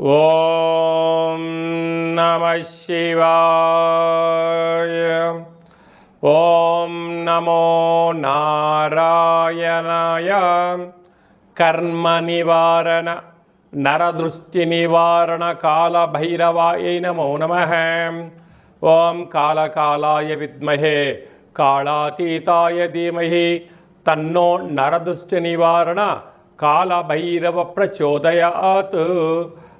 ఓం నమ శివాయ. ఓం నమో నారాయణాయ. కర్మ నివారణ నరదృష్టి నివారణ కాల భైరవాయ నమో నమ. ఓం కాళకాళాయ విద్మహే కాళాతీతాయ ధీమహి తన్నో నరదృష్టి నివారణ కాళభైరవ ప్రచోదయాత్.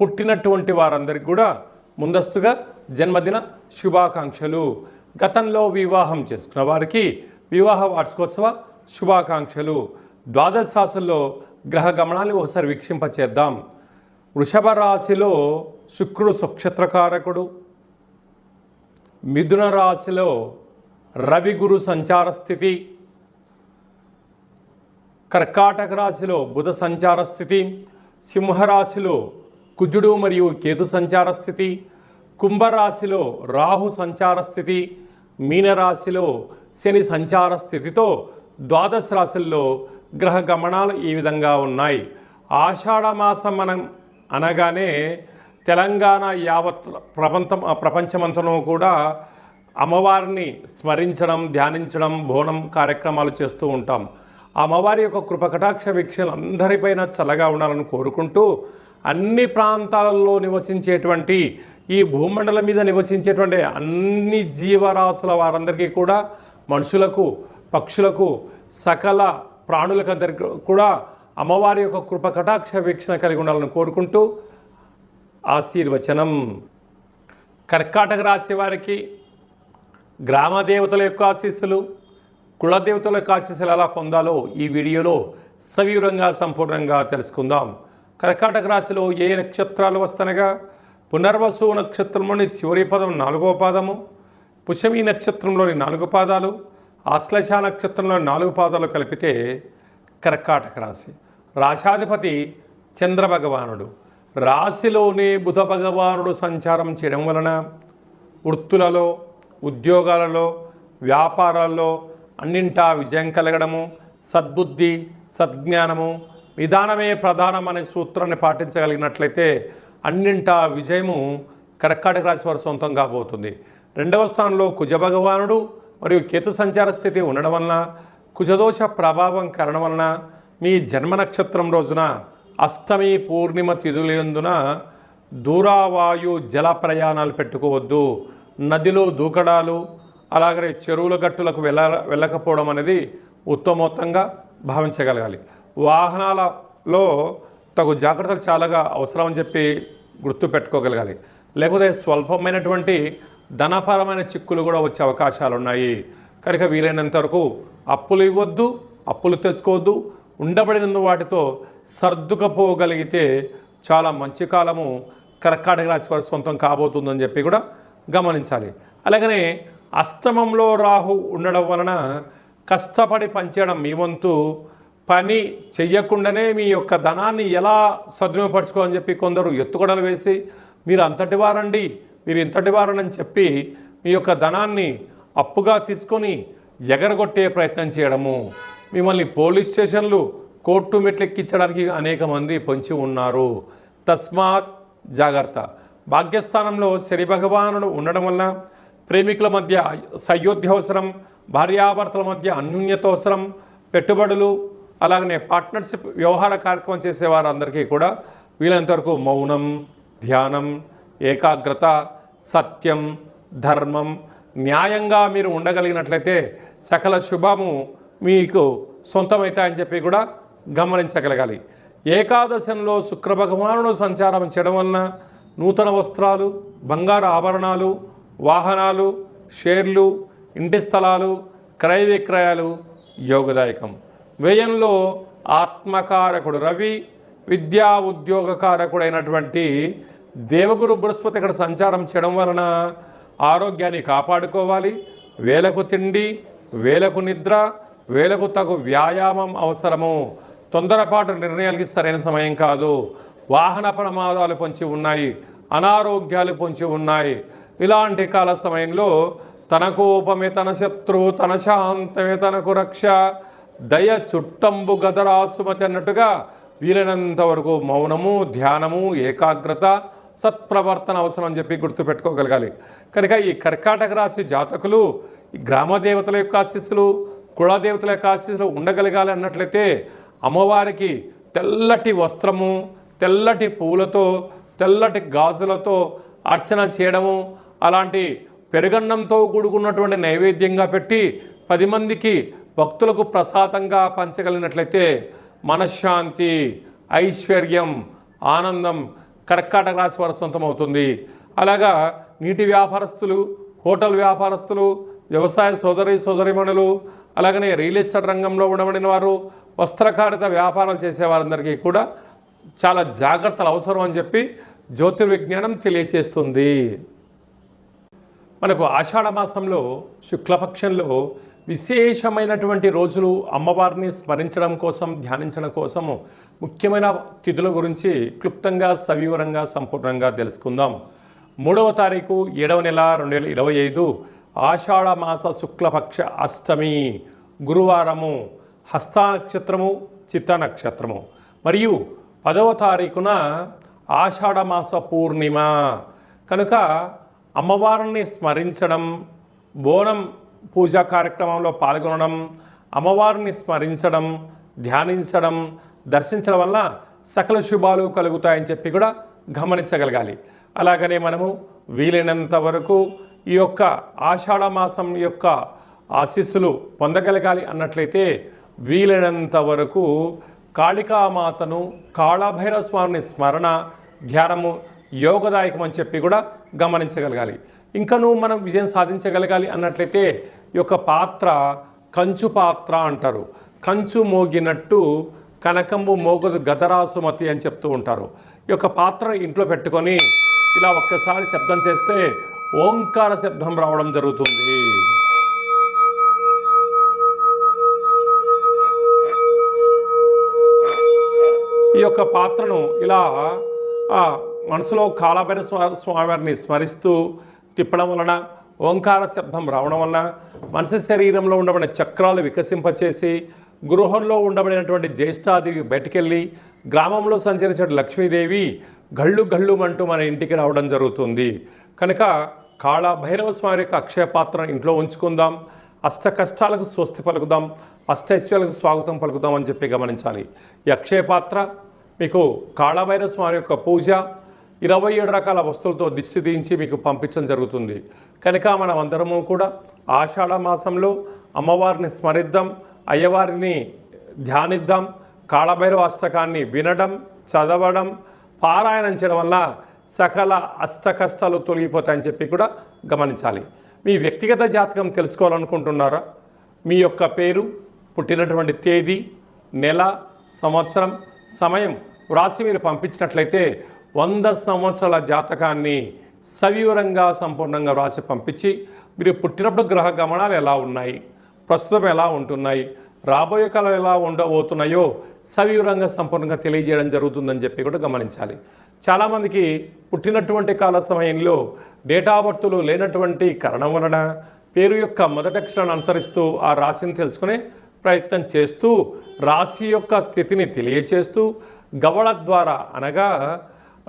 పుట్టినటువంటి వారందరికీ కూడా ముందస్తుగా జన్మదిన శుభాకాంక్షలు. గతంలో వివాహం చేసుకున్న వారికి వివాహ వార్షికోత్సవ శుభాకాంక్షలు. ద్వాదశ రాశుల్లో గ్రహ గమనాన్ని ఒకసారి వీక్షింపచేద్దాం. వృషభ రాశిలో శుక్రుడు సుక్షత్రకారకుడు మిథున రాశిలో రవి గురు సంచార స్థితి. కర్కాటక రాశిలో బుధ సంచార స్థితి. సింహరాశిలో కుజుడు మరియు కేతు సంచార స్థితి కుంభరాశిలో రాహు సంచార స్థితి మీనరాశిలో శని సంచార స్థితితో ద్వాదశ రాశుల్లో గ్రహ గమనాలు ఈ విధంగా ఉన్నాయి. ఆషాఢమాసం మనం అనగానే తెలంగాణ యావత్ ప్రపంచం ప్రపంచమంతనూ కూడా అమ్మవారిని స్మరించడం ధ్యానించడం బోనం కార్యక్రమాలు చేస్తూ ఉంటాం. ఆ అమ్మవారి యొక్క కృపకటాక్ష వీక్షలు అందరిపైన చల్లగా ఉండాలని కోరుకుంటూ అన్ని ప్రాంతాలలో నివసించేటువంటి ఈ భూమండలం మీద నివసించేటువంటి అన్ని జీవరాశుల వారందరికీ కూడా మనుషులకు పక్షులకు సకల ప్రాణులకందరికీ కూడా అమ్మవారి యొక్క కృప కటాక్ష వీక్షణ కలిగి ఉండాలని కోరుకుంటూ ఆశీర్వచనం. కర్కాటక రాశి వారికి గ్రామ దేవతల యొక్క ఆశీస్సులు కులదేవతల యొక్క ఆశీస్సులు ఎలా పొందాలో ఈ వీడియోలో సవివరంగా సంపూర్ణంగా తెలుసుకుందాం. కర్కాటక రాశిలో ఏ నక్షత్రాలు వస్తనగా? పునర్వసు నక్షత్రంలోని చివరి పదం నాలుగో పాదము పుషమి నక్షత్రంలోని నాలుగు పాదాలు ఆశ్లేష నక్షత్రంలోని నాలుగు పాదాలు కలిపితే కర్కాటక రాశి. రాశాధిపతి చంద్రభగవానుడు. రాశిలోనే బుధ భగవానుడు సంచారం చేయడం వలన వృత్తులలో ఉద్యోగాలలో వ్యాపారాల్లో అన్నింటా విజయం కలగడము సద్బుద్ధి సద్జ్ఞానము విధానమే ప్రధానం అనే సూత్రాన్ని పాటించగలిగినట్లయితే అన్నింటా విజయము కర్కాటక రాశి వారి సొంతం కాబోతుంది. రెండవ స్థానంలో కుజ భగవానుడు మరియు కేతు సంచార స్థితి ఉండడం వలన కుజదోష ప్రభావం కారణం వలన మీ జన్మ నక్షత్రం రోజున అష్టమి పూర్ణిమ తిథులందున దూరావాయు జల ప్రయాణాలు పెట్టుకోవద్దు. నదిలో దూకడాలు అలాగే చెరువుల గట్టులకు వెళ్ళ వెళ్ళకపోవడం అనేది ఉత్తమోత్తంగా భావించగలగాలి. వాహనాలలో తగు జాగ్రత్తలు చాలాగా అవసరం అని చెప్పి గుర్తు పెట్టుకోగలగాలి. లేకపోతే స్వల్పమైనటువంటి ధనపరమైన చిక్కులు కూడా వచ్చే అవకాశాలు ఉన్నాయి. కనుక వీలైనంత వరకు అప్పులు ఇవ్వద్దు అప్పులు తెచ్చుకోవద్దు ఉండబడిన వాటితో సర్దుకపోగలిగితే చాలా మంచి కాలము కర్కాటక రాశి వారి సొంతం కాబోతుందని చెప్పి కూడా గమనించాలి. అలాగనే అష్టమంలో రాహు ఉండడం వలన కష్టపడి పనిచేయడం మీ వంతు పని చెయ్యకుండానే మీ యొక్క ధనాన్ని ఎలా సద్వినియోగపరచుకోవాలని చెప్పి కొందరు ఎత్తుగడలు వేసి మీరు అంతటి వారండి మీరు ఇంతటి వారని చెప్పి మీ యొక్క ధనాన్ని అప్పుగా తీసుకొని ఎగరగొట్టే ప్రయత్నం చేయడము. మిమ్మల్ని పోలీస్ స్టేషన్లు కోర్టు మెట్లెక్కించడానికి అనేక మంది పొంచి ఉన్నారు. తస్మాత్ జాగ్రత్త. భాగ్యస్థానంలో శని భగవానుడు ఉండడం వల్ల ప్రేమికుల మధ్య సయోధ్యవసరం భార్యాభర్తల మధ్య అన్యూన్యత అవసరం పెట్టుబడులు అలాగనే పార్ట్నర్షిప్ వ్యవహార కార్యక్రమం చేసే వారందరికీ కూడా వీలైనంతవరకు మౌనం ధ్యానం ఏకాగ్రత సత్యం ధర్మం న్యాయంగా మీరు ఉండగలిగినట్లయితే సకల శుభము మీకు సొంతమవుతాయని చెప్పి కూడా గమనించగలగాలి. ఏకాదశంలో శుక్ర భగవానుడు సంచారం చేయడం వలన నూతన వస్త్రాలు బంగారు ఆభరణాలు వాహనాలు షేర్లు ఇంటి స్థలాలు క్రయ విక్రయాలు యోగదాయకం. వ్యయంలో ఆత్మకారకుడు రవి విద్యా ఉద్యోగకారకుడైనటువంటి దేవగురు బృహస్పతి ఇక్కడ సంచారం చేయడం వలన ఆరోగ్యాన్ని కాపాడుకోవాలి. వేలకు తిండి వేలకు నిద్ర వేలకు తగు వ్యాయామం అవసరము. తొందరపాటు నిర్ణయాలకి సరైన సమయం కాదు. వాహన ప్రమాదాలు పొంచి ఉన్నాయి అనారోగ్యాలు పొంచి ఉన్నాయి. ఇలాంటి కాల సమయంలో తన కోపమే తన శత్రువు తన శాంతమే తనకు రక్ష దయ చుట్టంబు గదరాసుమతి అన్నట్టుగా వీలైనంత వరకు మౌనము ధ్యానము ఏకాగ్రత సత్ప్రవర్తన అవసరం అని చెప్పి గుర్తుపెట్టుకోగలగాలి. కనుక ఈ కర్కాటక రాశి జాతకులు గ్రామదేవతల గ్రామ దేవతల యొక్క ఆశీస్సులు కులదేవతల యొక్క ఆశీస్సులు ఉండగలగాలి అన్నట్లయితే అమ్మవారికి తెల్లటి వస్త్రము తెల్లటి పూలతో తెల్లటి గాజులతో అర్చన చేయడము అలాంటి పెరుగన్నంతో కూడుకున్నటువంటి నైవేద్యంగా పెట్టి పది మందికి భక్తులకు ప్రసాదంగా పంచగలిగినట్లయితే మనశ్శాంతి ఐశ్వర్యం ఆనందం కర్కాటక రాశి వారు సొంతమవుతుంది. అలాగా నీటి వ్యాపారస్తులు హోటల్ వ్యాపారస్తులు వ్యవసాయ సోదరి సోదరిమణులు అలాగనే రియల్ ఎస్టేట్ రంగంలో ఉండబడిన వారు వస్త్రకారిత వ్యాపారాలు చేసేవారందరికీ కూడా చాలా జాగ్రత్తలు అవసరం అని చెప్పి జ్యోతిర్విజ్ఞానం తెలియచేస్తుంది. మనకు ఆషాఢ మాసంలో శుక్లపక్షంలో విశేషమైనటువంటి రోజులు అమ్మవారిని స్మరించడం కోసం ధ్యానించడం కోసము ముఖ్యమైన తిథుల గురించి క్లుప్తంగా సవివరంగా సంపూర్ణంగా తెలుసుకుందాం. మూడవ తారీఖు ఏడవ నెల రెండు వేల ఇరవై ఐదు ఆషాఢమాస శుక్లపక్ష అష్టమి గురువారము హస్త నక్షత్రము చిత్త నక్షత్రము. మరియు పదవ తారీఖున ఆషాఢమాస పూర్ణిమ. కనుక అమ్మవారిని స్మరించడం బోనం పూజా కార్యక్రమంలో పాల్గొనడం అమ్మవారిని స్మరించడం ధ్యానించడం దర్శించడం వల్ల సకల శుభాలు కలుగుతాయని చెప్పి కూడా గమనించగలగాలి. అలాగనే మనము వీలైనంత వరకు ఈ యొక్క ఆషాఢ మాసం యొక్క ఆశీస్సులు పొందగలగాలి అన్నట్లయితే వీలైనంత వరకు కాళికామాతను కాళభైరవ స్వామిని స్మరణ ధ్యానము యోగదాయకం అని చెప్పి కూడా గమనించగలగాలి. ఇంకనూ మనం విజయం సాధించగలగాలి అన్నట్లయితే ఈ యొక్క పాత్ర కంచు పాత్ర అంటారు. కంచు మోగినట్టు కనకంబు మోగదు గదరాసుమతి అని చెప్తూ ఉంటారు. ఈ యొక్క పాత్ర ఇంట్లో పెట్టుకొని ఇలా ఒక్కసారి శబ్దం చేస్తే ఓంకార శబ్దం రావడం జరుగుతుంది. ఈ యొక్క పాత్రను ఇలా మనసులో కాలభైర స్వా స్వామివారిని స్మరిస్తూ తిప్పడం వలన ఓంకార శబ్దం రావడం వలన మనిషి శరీరంలో ఉండబడిన చక్రాలు వికసింపచేసి గృహంలో ఉండబడినటువంటి జ్యేష్ఠాదేవి బయటకెళ్ళి గ్రామంలో సంచరించిన లక్ష్మీదేవి గళ్ళు గళ్ళు అంటూ మన ఇంటికి రావడం జరుగుతుంది. కనుక కాళభైరవ స్వామి యొక్క అక్షయ పాత్రను ఇంట్లో ఉంచుకుందాం అష్ట కష్టాలకు స్వస్తి పలుకుదాం అష్టైశ్వర్యాలకు స్వాగతం పలుకుదాం అని చెప్పి గమనించాలి. ఈ అక్షయ పాత్ర మీకు కాళభైరవ స్వామి యొక్క పూజ ఇరవై ఏడు రకాల వస్తువులతో దిష్టి తీయించి మీకు పంపించడం జరుగుతుంది. కనుక మనం అందరము కూడా ఆషాఢ మాసంలో అమ్మవారిని స్మరిద్దాం అయ్యవారిని ధ్యానిద్దాం కాళభైరవ అష్టకాన్ని వినడం చదవడం పారాయణం చేయడం వల్ల సకల అష్ట కష్టాలు తొలగిపోతాయని చెప్పి కూడా గమనించాలి. మీ వ్యక్తిగత జాతకం తెలుసుకోవాలనుకుంటున్నారా? మీ యొక్క పేరు పుట్టినటువంటి తేదీ నెల సంవత్సరం సమయం వ్రాసి మీరు పంపించినట్లయితే వంద సంవత్సరాల జాతకాన్ని సవివరంగా సంపూర్ణంగా వ్రాసి పంపించి మీరు పుట్టినప్పుడు గ్రహ గమనాలు ఎలా ఉన్నాయి? ప్రస్తుతం ఎలా ఉంటున్నాయి? రాబోయే కాలం ఎలా ఉండబోతున్నాయో సవివరంగా సంపూర్ణంగా తెలియజేయడం జరుగుతుందని చెప్పి కూడా గమనించాలి. చాలామందికి పుట్టినటువంటి కాల సమయంలో డేటా బర్తులు లేనటువంటి కారణం వలన పేరు యొక్క మొదటి అక్షరాన్ని అనుసరిస్తూ ఆ రాశిని తెలుసుకునే ప్రయత్నం చేస్తూ రాశి యొక్క స్థితిని తెలియచేస్తూ గవళ ద్వారా అనగా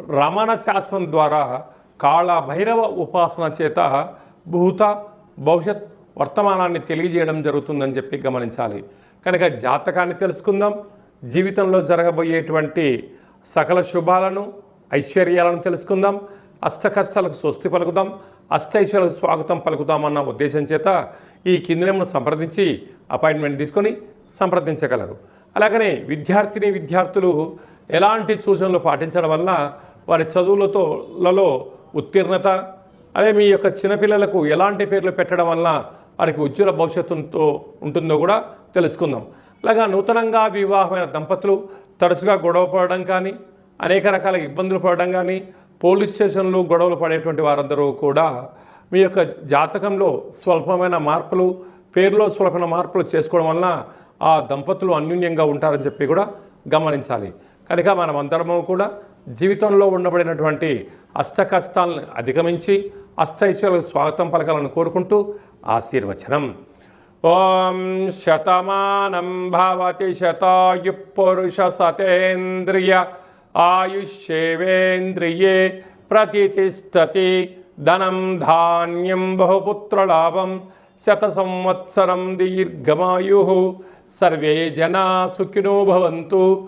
రమణ శాస్త్రం ద్వారా కాళ భైరవ ఉపాసన చేత భూత భవిష్యత్ వర్తమానాన్ని తెలియజేయడం జరుగుతుందని చెప్పి గమనించాలి. కనుక జాతకాన్ని తెలుసుకుందాం. జీవితంలో జరగబోయేటువంటి సకల శుభాలను ఐశ్వర్యాలను తెలుసుకుందాం. అష్ట కష్టాలకు స్వస్తి పలుకుదాం. అష్టైశ్వర్యాలకు స్వాగతం పలుకుదామన్న ఉద్దేశం చేత ఈ కింది సంప్రదించి అపాయింట్మెంట్ తీసుకొని సంప్రదించగలరు. అలాగనే విద్యార్థిని విద్యార్థులు ఎలాంటి సూచనలు పాటించడం వల్ల వారి చదువులతో లలో ఉత్తీర్ణత అదే మీ యొక్క చిన్నపిల్లలకు ఎలాంటి పేర్లు పెట్టడం వల్ల వారికి ఉజ్వల భవిష్యత్తుతో ఉంటుందో కూడా తెలుసుకుందాం. అలాగా నూతనంగా వివాహమైన దంపతులు తరచుగా గొడవ పడడం కానీ అనేక రకాల ఇబ్బందులు పడడం కానీ పోలీస్ స్టేషన్లు గొడవలు పడేటువంటి వారందరూ కూడా మీ యొక్క జాతకంలో స్వల్పమైన మార్పులు పేరులో స్వల్పమైన మార్పులు చేసుకోవడం వలన ఆ దంపతులు అన్యూన్యంగా ఉంటారని చెప్పి కూడా గమనించాలి. కనుక మనమందరము కూడా జీవితంలో ఉండబడినటువంటి అష్ట కష్టాలను అధిగమించి అష్టైశ్వర్యాలకు స్వాగతం పలకాలని కోరుకుంటూ ఆశీర్వచనం. ఓం శతమానం భవతి శతాయు పురుష సతేంద్రియ ఆయుష్యేవేంద్రియే ప్రతిష్టతి ధనం ధాన్యం బహుపుత్రలాభం శత సంవత్సరం దీర్ఘమాయు. సర్వే జనా సుఖినో భవంతు.